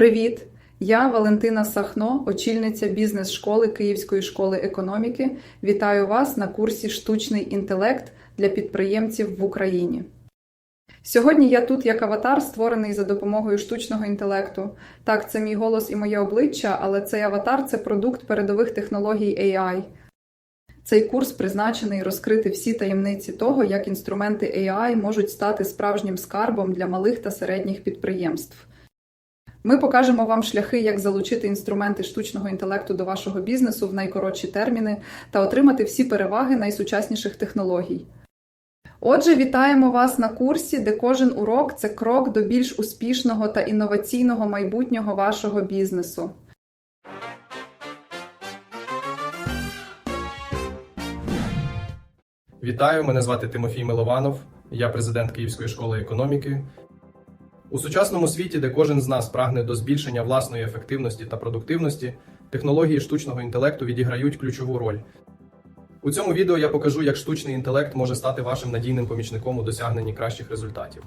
Привіт! Я Валентина Сахно, очільниця бізнес-школи Київської школи економіки. Вітаю вас на курсі Штучний інтелект для підприємців в Україні. Сьогодні я тут як аватар, створений за допомогою штучного інтелекту. Так, це мій голос і моє обличчя, але цей аватар це продукт передових технологій AI. Цей курс призначений розкрити всі таємниці того, як інструменти AI можуть стати справжнім скарбом для малих та середніх підприємств. Ми покажемо вам шляхи, як залучити інструменти штучного інтелекту до вашого бізнесу в найкоротші терміни та отримати всі переваги найсучасніших технологій. Отже, вітаємо вас на курсі, де кожен урок це крок до більш успішного та інноваційного майбутнього вашого бізнесу. Вітаю, мене звати Тимофій Милованов, я президент Київської школи економіки. У сучасному світі, де кожен з нас прагне до збільшення власної ефективності та продуктивності, технології штучного інтелекту відіграють ключову роль. У цьому відео я покажу, як штучний інтелект може стати вашим надійним помічником у досягненні кращих результатів.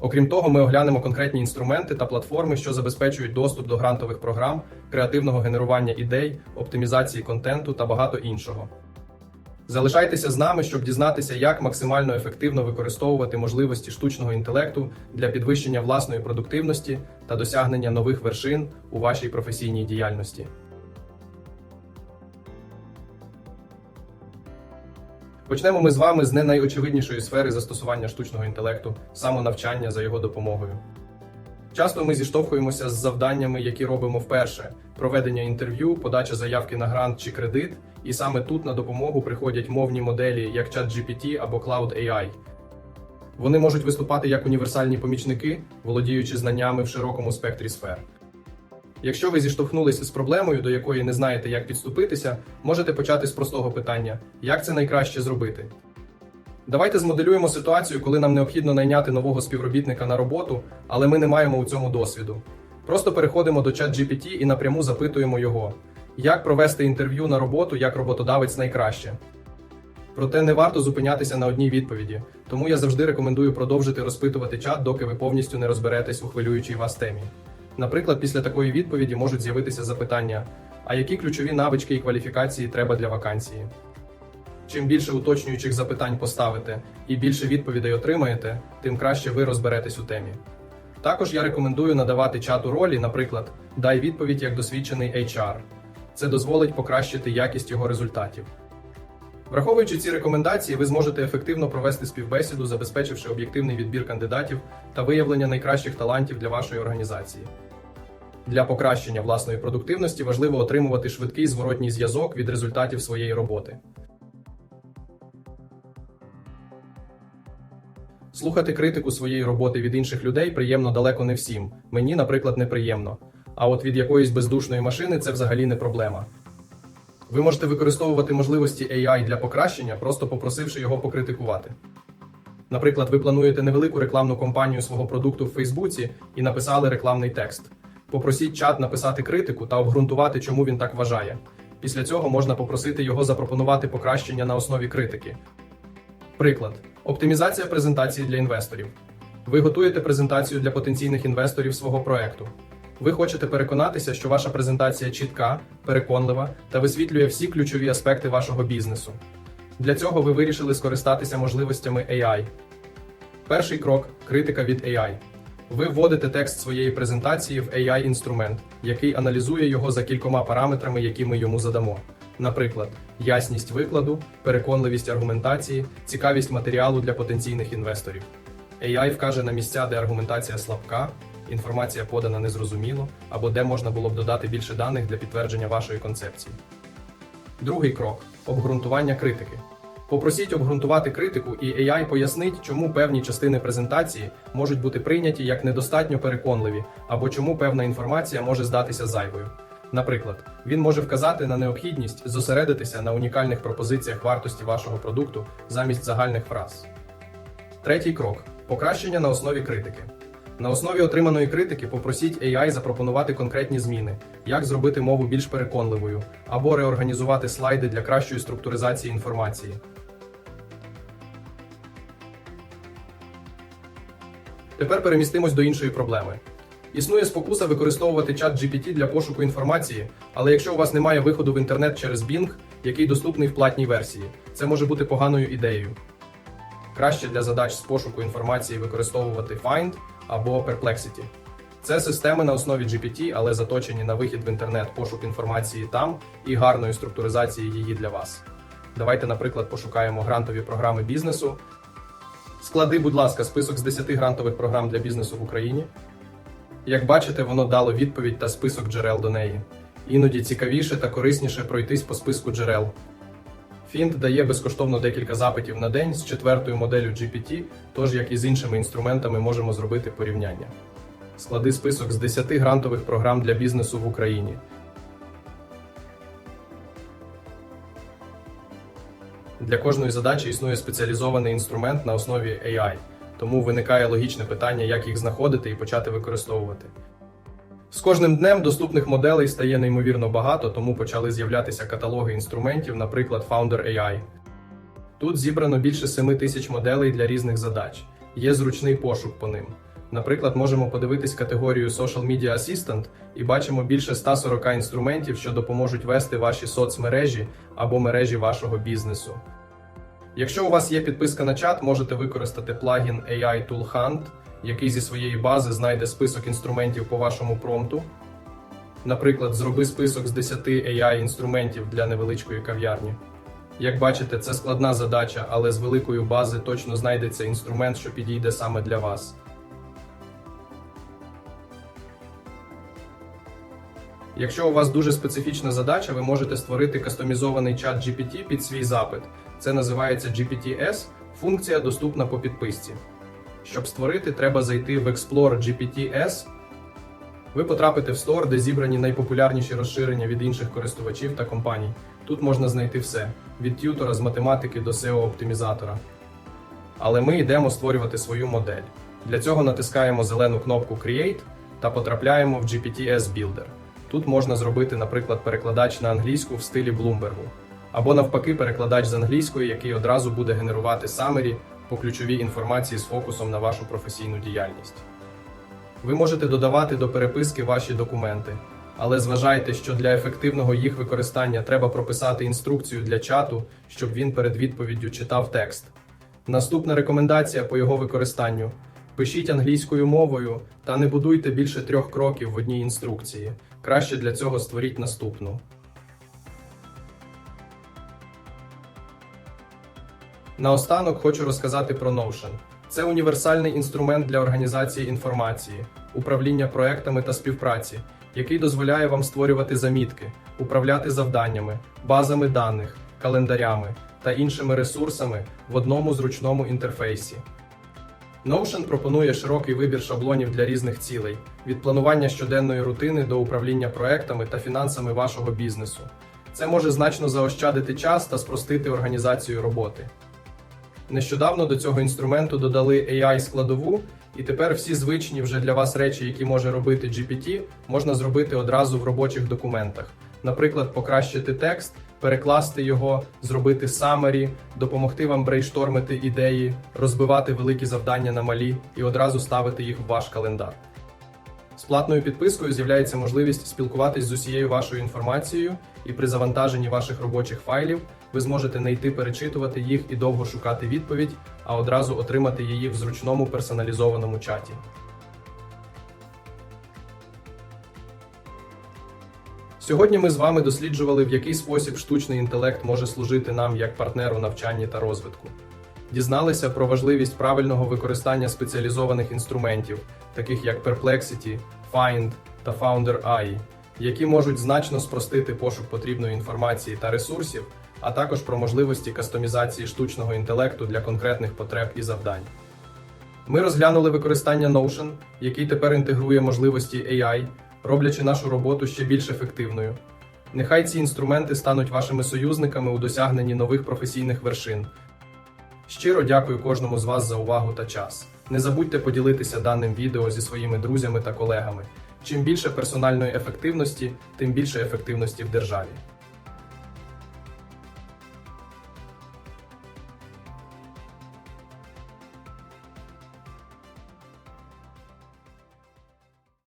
Окрім того, ми оглянемо конкретні інструменти та платформи, що забезпечують доступ до грантових програм, креативного генерування ідей, оптимізації контенту та багато іншого. Залишайтеся з нами, щоб дізнатися, як максимально ефективно використовувати можливості штучного інтелекту для підвищення власної продуктивності та досягнення нових вершин у вашій професійній діяльності. Почнемо ми з вами з не найочевиднішої сфери застосування штучного інтелекту самонавчання за його допомогою. Часто ми зіштовхуємося з завданнями, які робимо вперше: проведення інтерв'ю, подача заявки на грант чи кредит, і саме тут на допомогу приходять мовні моделі, як ChatGPT або Cloud AI. Вони можуть виступати як універсальні помічники, володіючи знаннями в широкому спектрі сфер. Якщо ви зіштовхнулися з проблемою, до якої не знаєте, як підступитися, можете почати з простого питання: як це найкраще зробити? Давайте змоделюємо ситуацію, коли нам необхідно найняти нового співробітника на роботу, але ми не маємо у цьому досвіду. Просто переходимо до ChatGPT і напряму запитуємо його, як провести інтерв'ю на роботу як роботодавець найкраще. Проте не варто зупинятися на одній відповіді, тому я завжди рекомендую продовжити розпитувати чат, доки ви повністю не розберетесь у хвилюючій вас темі. Наприклад, після такої відповіді можуть з'явитися запитання: а які ключові навички і кваліфікації треба для вакансії? Чим більше уточнюючих запитань поставите і більше відповідей отримаєте, тим краще ви розберетесь у темі. Також я рекомендую надавати чату ролі, наприклад, дай відповідь як досвідчений HR. Це дозволить покращити якість його результатів. Враховуючи ці рекомендації, ви зможете ефективно провести співбесіду, забезпечивши об'єктивний відбір кандидатів та виявлення найкращих талантів для вашої організації. Для покращення власної продуктивності важливо отримувати швидкий зворотній зв'язок від результатів своєї роботи. Слухати критику своєї роботи від інших людей приємно далеко не всім. Мені, наприклад, неприємно. А от від якоїсь бездушної машини це взагалі не проблема. Ви можете використовувати можливості AI для покращення, просто попросивши його покритикувати. Наприклад, ви плануєте невелику рекламну кампанію свого продукту в Фейсбуці і написали рекламний текст. Попросіть чат написати критику та обґрунтувати, чому він так вважає. Після цього можна попросити його запропонувати покращення на основі критики. Приклад: оптимізація презентації для інвесторів. Ви готуєте презентацію для потенційних інвесторів свого проекту. Ви хочете переконатися, що ваша презентація чітка, переконлива та висвітлює всі ключові аспекти вашого бізнесу. Для цього ви вирішили скористатися можливостями AI. Перший крок критика від AI. Ви вводите текст своєї презентації в AI-інструмент, який аналізує його за кількома параметрами, які ми йому задамо. Наприклад, ясність викладу, переконливість аргументації, цікавість матеріалу для потенційних інвесторів. AI вкаже на місця, де аргументація слабка, інформація подана незрозуміло, або де можна було б додати більше даних для підтвердження вашої концепції. Другий крок обґрунтування критики. Попросіть обґрунтувати критику, і AI пояснить, чому певні частини презентації можуть бути прийняті як недостатньо переконливі, або чому певна інформація може здатися зайвою. Наприклад, він може вказати на необхідність зосередитися на унікальних пропозиціях вартості вашого продукту замість загальних фраз. Третій крок покращення на основі критики. На основі отриманої критики попросіть AI запропонувати конкретні зміни, як зробити мову більш переконливою, або реорганізувати слайди для кращої структуризації інформації. Тепер перемістимось до іншої проблеми. Існує спокуса використовувати чат GPT для пошуку інформації, але якщо у вас немає виходу в інтернет через Bing, який доступний в платній версії, це може бути поганою ідеєю. Краще для задач з пошуку інформації використовувати Find або Perplexity. Це системи на основі GPT, але заточені на вихід в інтернет, пошук інформації там і гарної структуризації її для вас. Давайте, наприклад, пошукаємо грантові програми бізнесу. Склади, будь ласка, список з 10 грантових програм для бізнесу в Україні. Як бачите, воно дало відповідь та список джерел до неї. Іноді цікавіше та корисніше пройтись по списку джерел. Фінт дає безкоштовно декілька запитів на день з четвертою моделлю GPT, тож як і з іншими інструментами можемо зробити порівняння. Склади список з 10 грантових програм для бізнесу в Україні. Для кожної задачі існує спеціалізований інструмент на основі AI, тому виникає логічне питання, як їх знаходити і почати використовувати. З кожним днем доступних моделей стає неймовірно багато, тому почали з'являтися каталоги інструментів, наприклад, Founder AI. Тут зібрано більше 7 тисяч моделей для різних задач. Є зручний пошук по ним. Наприклад, можемо подивитись категорію Social Media Assistant і бачимо більше 140 інструментів, що допоможуть вести ваші соцмережі або мережі вашого бізнесу. Якщо у вас є підписка на чат, можете використати плагін AI Tool Hunt, який зі своєї бази знайде список інструментів по вашому промпту. Наприклад, зроби список з 10 AI інструментів для невеличкої кав'ярні. Як бачите, це складна задача, але з великої бази точно знайдеться інструмент, що підійде саме для вас. Якщо у вас дуже специфічна задача, ви можете створити кастомізований чат GPT під свій запит. Це називається GPT-S, функція доступна по підписці. Щоб створити, треба зайти в Explore GPT-S. Ви потрапите в стор, де зібрані найпопулярніші розширення від інших користувачів та компаній. Тут можна знайти все: від т'ютора з математики до SEO-оптимізатора. Але ми йдемо створювати свою модель. Для цього натискаємо зелену кнопку Create та потрапляємо в GPT-S Builder. Тут можна зробити, наприклад, перекладач на англійську в стилі Bloomberg. Або навпаки, перекладач з англійської, який одразу буде генерувати summary по ключовій інформації з фокусом на вашу професійну діяльність. Ви можете додавати до переписки ваші документи, але зважайте, що для ефективного їх використання треба прописати інструкцію для чату, щоб він перед відповіддю читав текст. Наступна рекомендація по його використанню: пишіть англійською мовою та не будуйте більше трьох кроків в одній інструкції. Краще для цього створіть наступну. Наостанок хочу розказати про Notion. Це універсальний інструмент для організації інформації, управління проектами та співпраці, який дозволяє вам створювати замітки, управляти завданнями, базами даних, календарями та іншими ресурсами в одному зручному інтерфейсі. Notion пропонує широкий вибір шаблонів для різних цілей: від планування щоденної рутини до управління проектами та фінансами вашого бізнесу. Це може значно заощадити час та спростити організацію роботи. Нещодавно до цього інструменту додали AI складову, і тепер всі звичні вже для вас речі, які може робити GPT, можна зробити одразу в робочих документах. Наприклад, покращити текст, перекласти його, зробити summary, допомогти вам брейнштормити ідеї, розбивати великі завдання на малі і одразу ставити їх в ваш календар. З платною підпискою з'являється можливість спілкуватись з усією вашою інформацією, і при завантаженні ваших робочих файлів ви зможете не йти перечитувати їх і довго шукати відповідь, а одразу отримати її в зручному персоналізованому чаті. Сьогодні ми з вами досліджували, в який спосіб штучний інтелект може служити нам як партнеру навчанні та розвитку. Дізналися про важливість правильного використання спеціалізованих інструментів, таких як Perplexity, Find та Founder AI, які можуть значно спростити пошук потрібної інформації та ресурсів, а також про можливості кастомізації штучного інтелекту для конкретних потреб і завдань. Ми розглянули використання Notion, який тепер інтегрує можливості AI, роблячи нашу роботу ще більш ефективною. Нехай ці інструменти стануть вашими союзниками у досягненні нових професійних вершин. Щиро дякую кожному з вас за увагу та час. Не забудьте поділитися даним відео зі своїми друзями та колегами. Чим більше персональної ефективності, тим більше ефективності в державі.